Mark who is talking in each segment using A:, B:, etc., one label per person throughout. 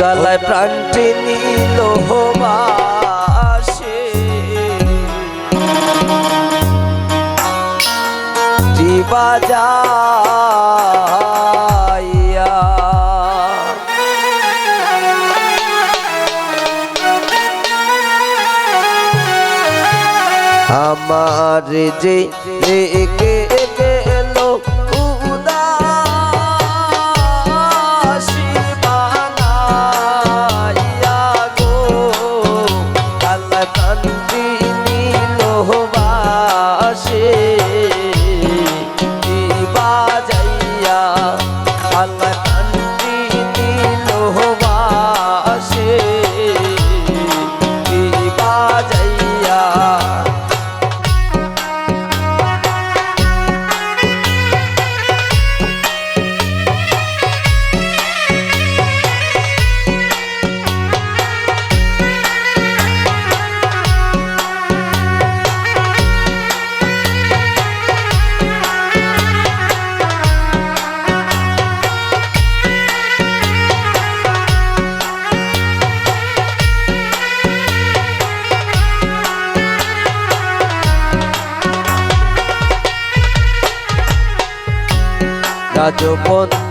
A: কালায় প্রাণটি নীল বাসে আমার যে আজ পথ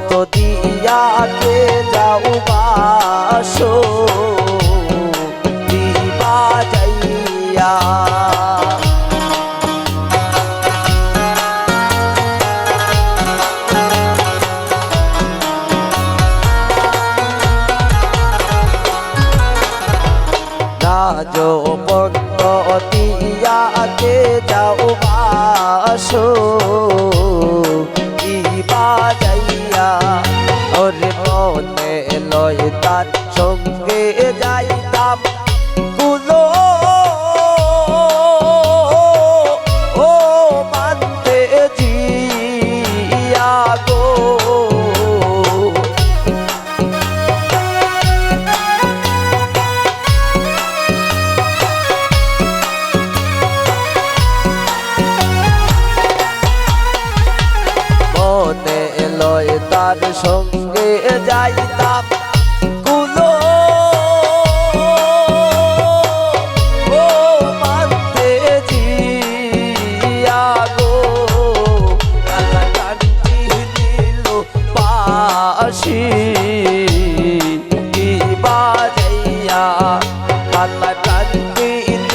A: be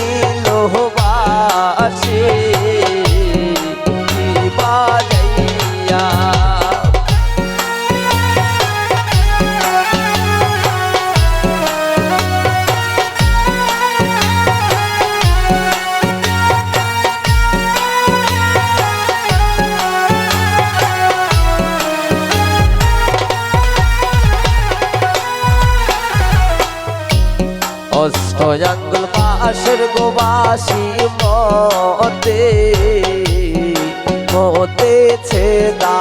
A: হতেছে দা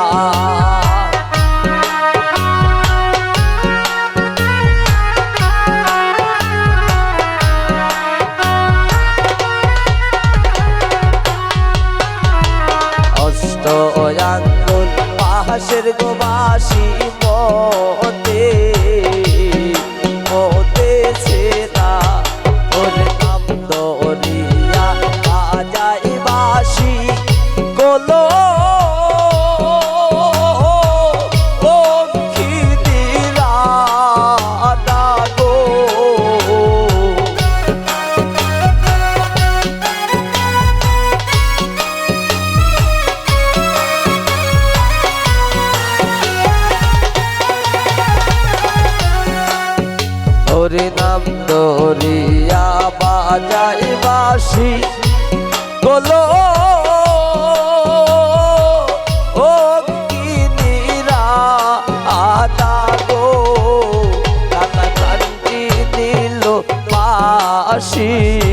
A: আসি।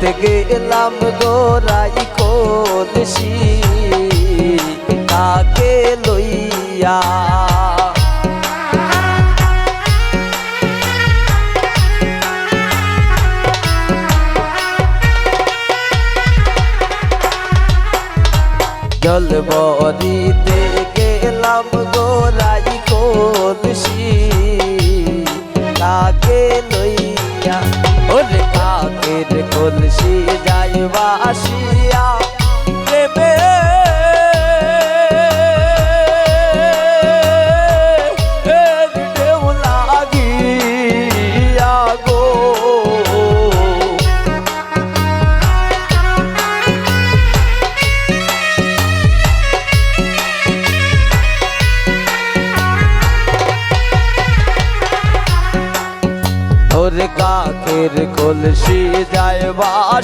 A: করিতে গেলাম গোরাই কলসি তাকে লইয়া। জল বরিতে কাকের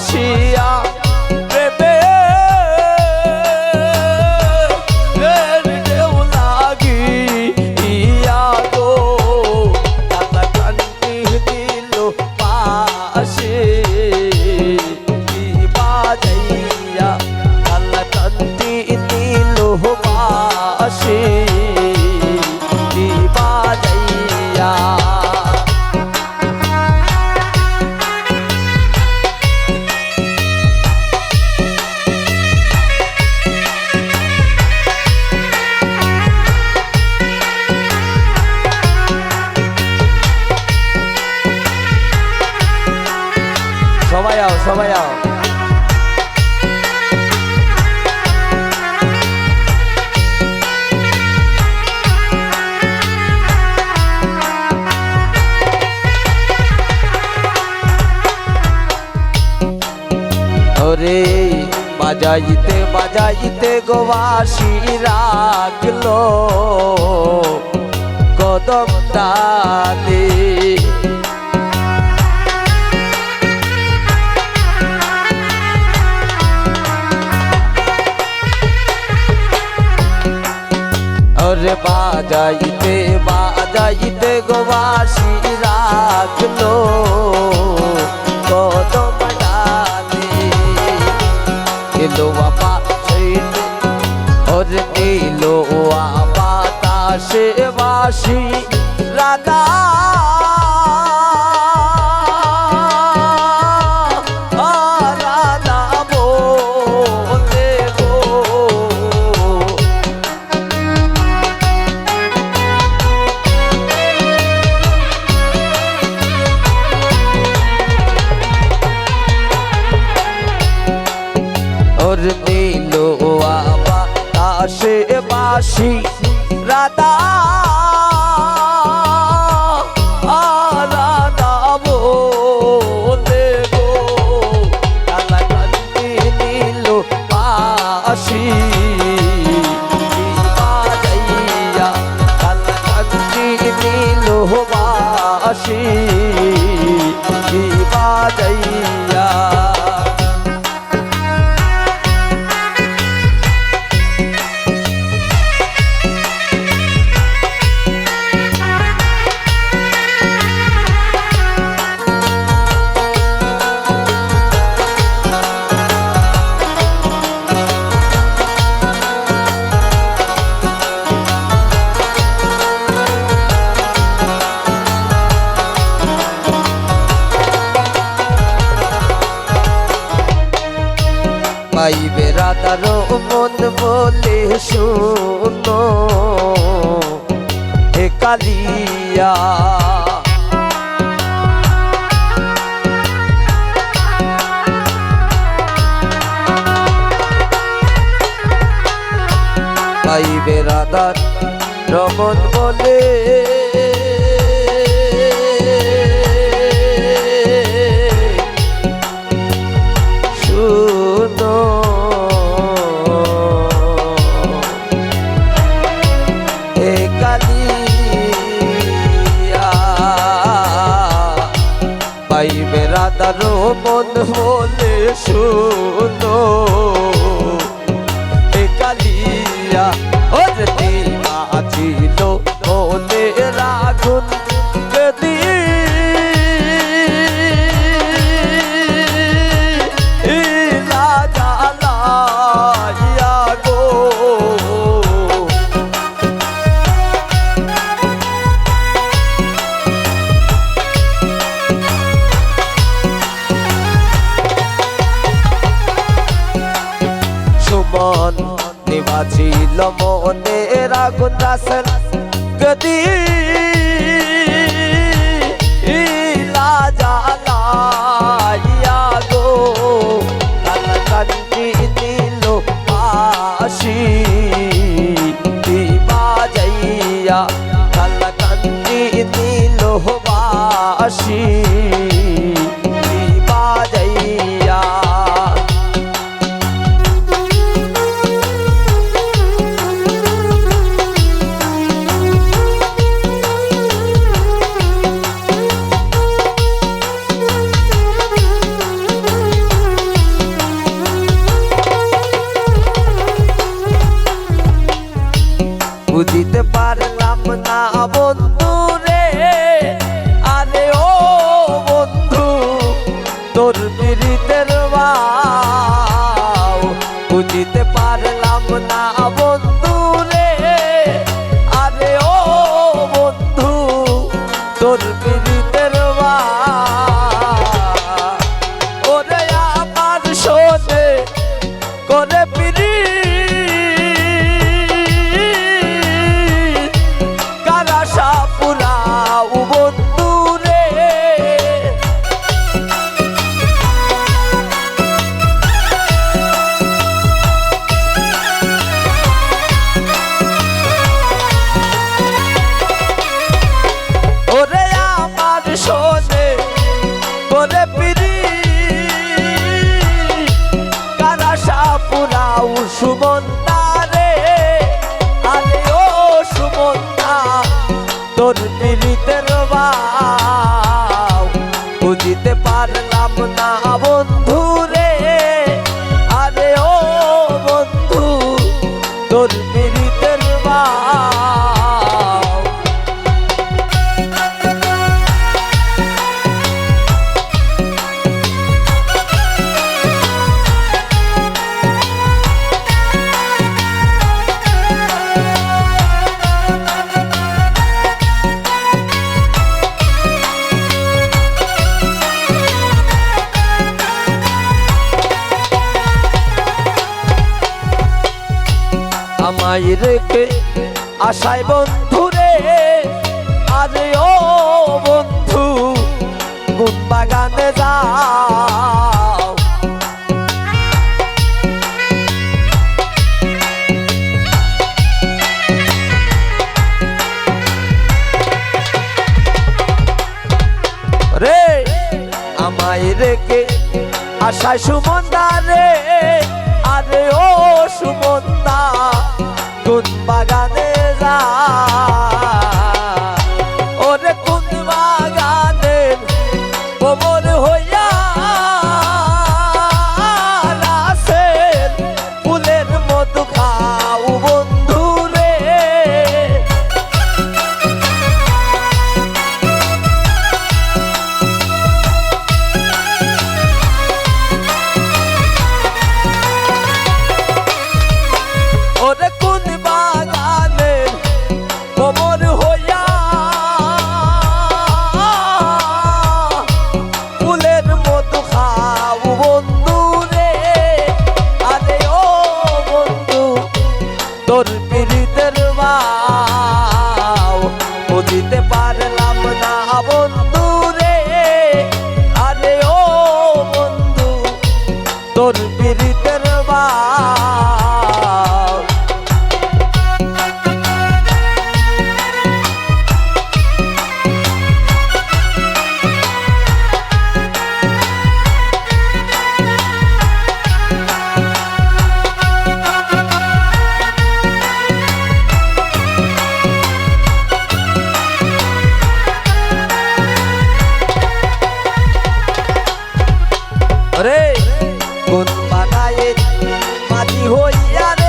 A: 起呀。বাজাইতে বাজাইতে গোবাসি রাখল। কদম ডালে ওরে বাজাইতে বাজাইতে গোবাসি রাখল। বাসি রাধা। নীল আবা আশে বাসি রাধা। শুনো হে কালিয়া। পাইবে রাধার রমন বলে। রাধার মন বলে শুনো কালিয়া জীবন নিবাচিল মনে রাগুন রাসেল গদি show me, but let আশায় বন্ধু রে। আজ ও বন্ধু গুন বাগানে যাও। রে, আমায় রেখে আশায় সুমন্দা রে। আরে ও সুমন্দা কোন বানায় মাটি হইয়া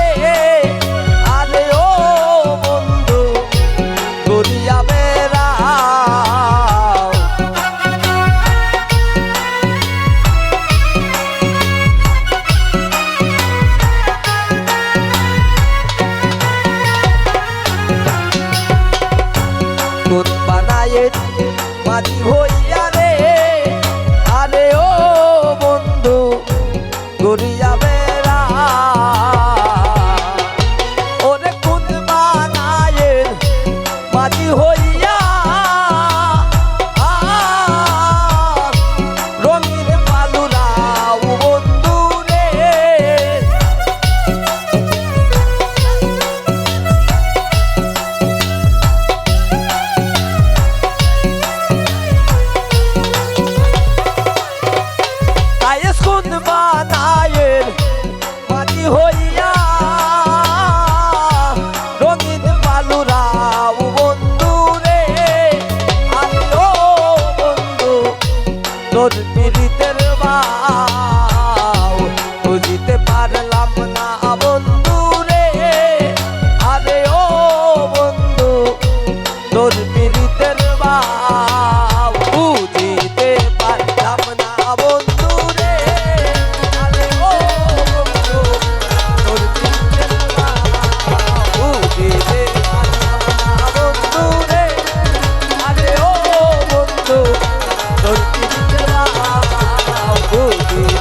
A: Ooh.